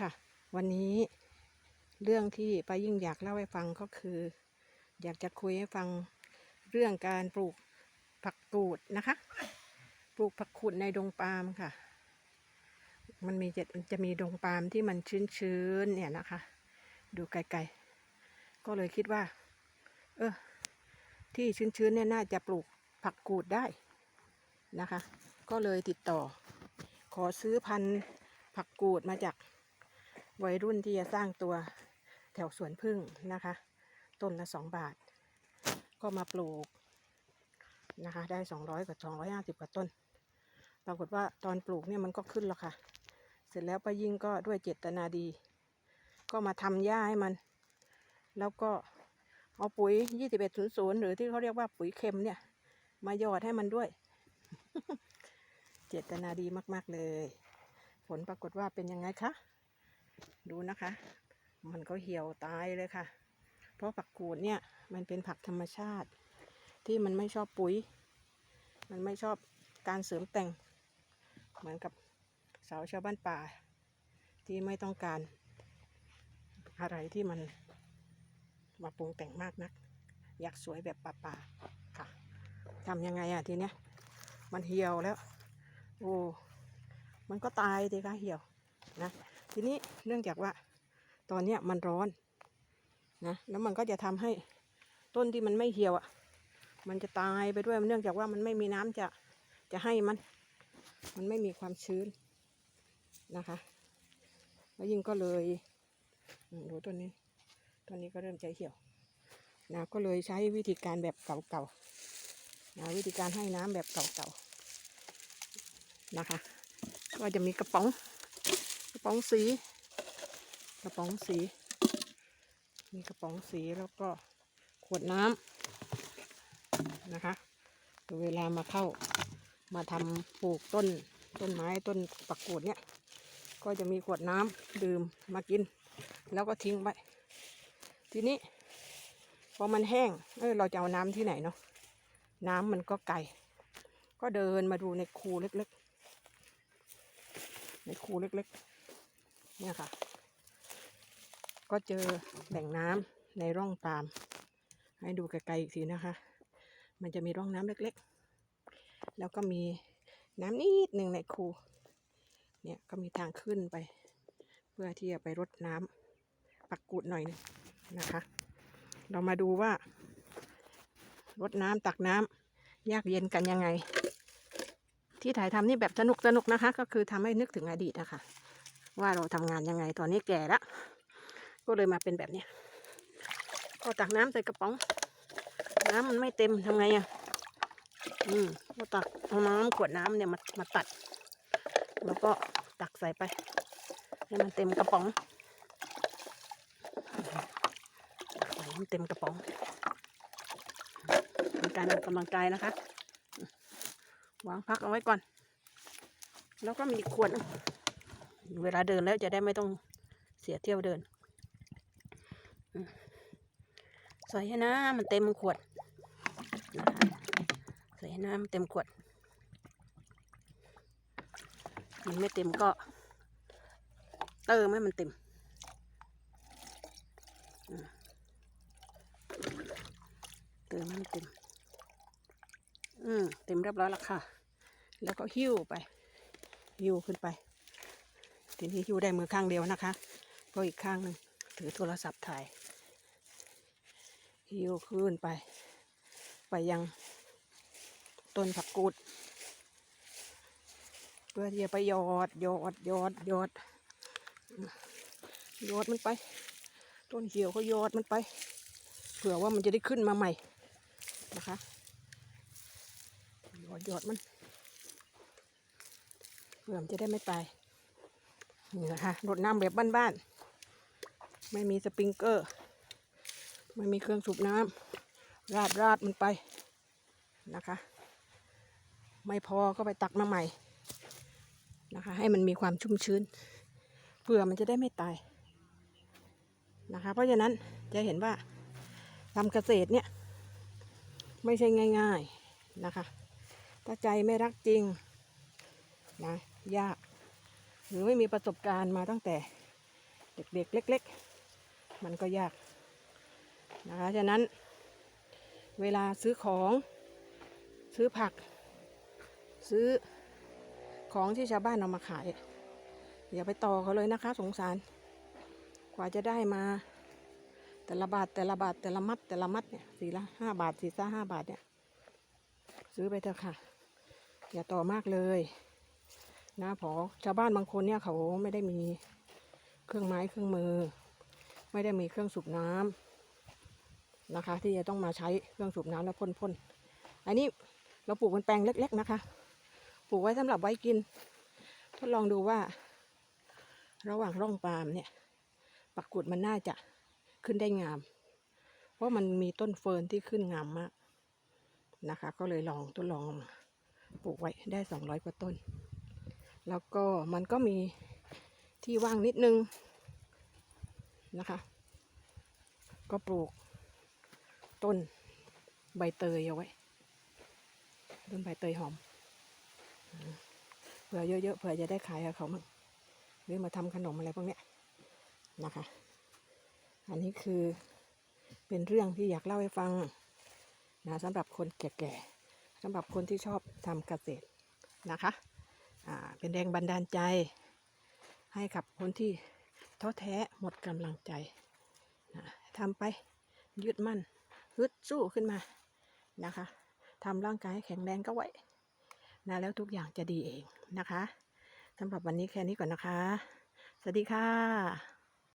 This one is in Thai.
ค่ะ วันนี้เรื่องที่ป้ายิ่งอยากเล่าให้ฟังก็คือ อยากจะคุยให้ฟังเรื่องการปลูกผักกูดนะคะ ปลูกผักกูดในดงปาล์มค่ะ มันมีจะจะมีดงปาล์มที่มันชื้นๆเนี่ยนะคะ ดูไกลๆ ก็เลยคิดว่า เออที่ชื้นๆเนี่ยน่าจะปลูกผักกูดได้นะคะ ก็เลยติดต่อ ขอซื้อพันธุ์ผักกูดมาจาก วัยรุ่นที่จะสร้างตัวแถวสวนพึ่งนะคะ ต้นละสองบาท ก็มาปลูกนะคะ ได้สองร้อยกับสองร้อยห้าสิบกว่าต้น ปรากฏว่าตอนปลูกเนี่ยมันก็ขึ้นแล้วค่ะ เสร็จแล้วป้ายิ่งก็ด้วยเจตนาดี ก็มาทำหญ้าให้มัน แล้วก็เอาปุ๋ย2100หรือที่เขาเรียกว่าปุ๋ยเค็มเนี่ย มาหยอดให้มันด้วย เจตนาดีมาก ๆ เลย ผลปรากฏว่าเป็นยังไงคะ ดูนะคะ มันก็เหี่ยวตายเลยค่ะ เพราะผักกูดเนี่ยมันเป็นผักธรรมชาติ ที่มันไม่ชอบปุ๋ย มันไม่ชอบการเสริมแต่ง เหมือนกับสาวชาวบ้านป่า ที่ไม่ต้องการ อะไรที่มันมาปรุงแต่งมากนัก อยากสวยแบบป่าๆค่ะทำยังไงอะทีเนี้ยมันเหี่ยวแล้ว โอ้ มันก็ตายดีค่ะเหี่ยวนะ ทีนี้เนื่องจากว่าตอนเนี้ยมันร้อนนะแล้วมันก็จะทำให้ต้นที่มันไม่เหี่ยวอะ มันจะตายไปด้วยเนื่องจากว่ามันไม่มีน้ำจะจะให้มัน มันไม่มีความชื้นนะคะ แล้วยิ่งก็เลยดูต้นนี้ต้นนี้ก็เริ่มใจเหี่ยวนะก็เลยใช้วิธีการแบบเก่าๆนะวิธีการให้น้ำแบบเก่าๆนะคะ ก็จะมีกระป๋อง ป๋องสี กระป๋องสี มีกระป๋องสีแล้วก็ขวดน้ำนะคะเวลามาเข้ามาทำปลูกต้นต้นไม้ต้นปักกูดเนี่ย ก็จะมีขวดน้ำดื่มมากิน แล้วก็ทิ้งไว้ทีนี้พอมันแห้งเออเราจะเอาน้ำที่ไหนเนาะน้ำมันก็ไกลก็เดินมาดูในคูเล็กๆ ในคูเล็กๆ เนี่ยค่ะ ก็เจอแหล่งน้ำในร่องปาม ให้ดูไกลๆอีกทีนะคะ มันจะมีร่องน้ำเล็กๆ แล้วก็มีน้ำนิดหนึ่งในคูเนี่ยก็มีทางขึ้นไป เพื่อที่จะไปรดน้ำปักกูดหน่อยหนึงนะคะ เรามาดูว่ารดน้ำตักน้ำยากเย็นกันยังไง ที่ถ่ายทำนี่แบบสนุกสนุกนะคะ ก็คือทำให้นึกถึงอดีตนะคะ ว่าเราทำงานยังไงตอนนี้แก่แล้วก็เลยมาเป็นแบบนี้ก็ตักน้ำใส่กระป๋อง น้ำมันไม่เต็มทำไงอะ่ะอืมก็ตักเอาน้ำขวดน้ำเนี่ยมามาตัด แล้วก็ตักใส่ไป ให้มันเต็มกระป๋องให้มันเต็มกระป๋องเป็นการออกกำลังกายนะคะ วางพักเอาไว้ก่อน แล้วก็มีขวด เวลาเดินแล้วจะได้ไม่ต้องเสียเที่ยวเดิน ใส่ให้น้ำมันเต็มขวดใส่ให้น้ำเต็มขวดมันไม่เต็มก็ เติมให้มันเต็มอืมเติมให้มันเต็ม อืมเต็มเรียบร้อยแล้วค่ะ แล้วก็หิ้วไปหิ้วขึ้นไป ทีนี้หิ้วได้มือข้างเดียวนะคะก็อีกข้างหนึ่งถือโทรศัพท์ถ่ายหิ้วขึ้นไป ไปยัง ต้นผักกูด เพื่อที่จะไปยอดยอดยอดยอดยอดมันไป ต้นเหี่ยวก็หยอดมันไป เผื่อว่ามันจะได้ขึ้นมาใหม่นะคะยอดยอดมันเผื่อมันจะได้ไม่ตาย นี่นะคะรดน้ำแบบบ้านๆ ไม่มีสปริงเกอร์ ไม่มีเครื่องสูบน้ำราดราดมันไปนะคะ ไม่พอก็ไปตักมาใหม่นะคะ ให้มันมีความชุ่มชื้นเพื่อมันจะได้ไม่ตายนะคะ เพราะฉะนั้นจะเห็นว่าทำเกษตรเนี่ย ไม่ใช่ง่าย ๆนะคะ ถ้าใจไม่รักจริงนะยาก หรือไม่มีประสบการณ์มาตั้งแต่เด็กๆเล็ก ๆ มันก็ยากนะคะฉะนั้นเวลาซื้อของซื้อผัก ซื้อของที่ชาวบ้านเอามาขาย อย่าไปต่อเขาเลยนะคะ สงสาร กว่าจะได้มา แต่ละบาทแต่ละบาทแต่ละมัดแต่ละมัดเนี่ยสี่ละห้าบาทสี่ละห้าบาทเนี่ยซื้อไปเถอะค่ะ อย่าต่อมากเลย นะพอชาวบ้านบางคนเนี่ยเขาไม่ได้มีเครื่องไม้เครื่องมือ ไม่ได้มีเครื่องสูบน้ำนะคะ ที่จะต้องมาใช้เครื่องสูบน้ำแล้วพ่นๆอันนี้เราปลูกเป็นแปลงเล็ก ๆนะคะ ปลูกไว้สำหรับไว้กิน ทดลองดูว่า ระหว่างร่องปาล์มเนี่ยปักกุดมันน่าจะขึ้นได้งาม เพราะมันมีต้นเฟิร์นที่ขึ้นงามมากนะคะ ก็เลยลองทดลองปลูกไว้ได้สองร้อยกว่าต้น แล้วก็มันก็มีที่ว่างนิดนึงนะคะ ก็ปลูกต้นใบเตยเอาไว้ ต้นใบเตยหอมเผื่อเยอะๆเผื่อจะได้ขายกับเขามั่งหรือมาทำขนมอะไรพวกเนี้ยนะคะ อันนี้คือเป็นเรื่องที่อยากเล่าให้ฟังนะสำหรับคนแก่ๆสำหรับคนที่ชอบทำเกษตรนะคะ เป็นแรงบันดาลใจ ให้กับคนที่ท้อแท้หมดกำลังใจนะทำไปยึดมั่นฮึดสู้ขึ้นมานะคะทำร่างกายให้แข็งแรงก็ไว้นะแล้วทุกอย่างจะดีเองนะคะสำหรับวันนี้แค่นี้ก่อนนะคะ สวัสดีค่ะ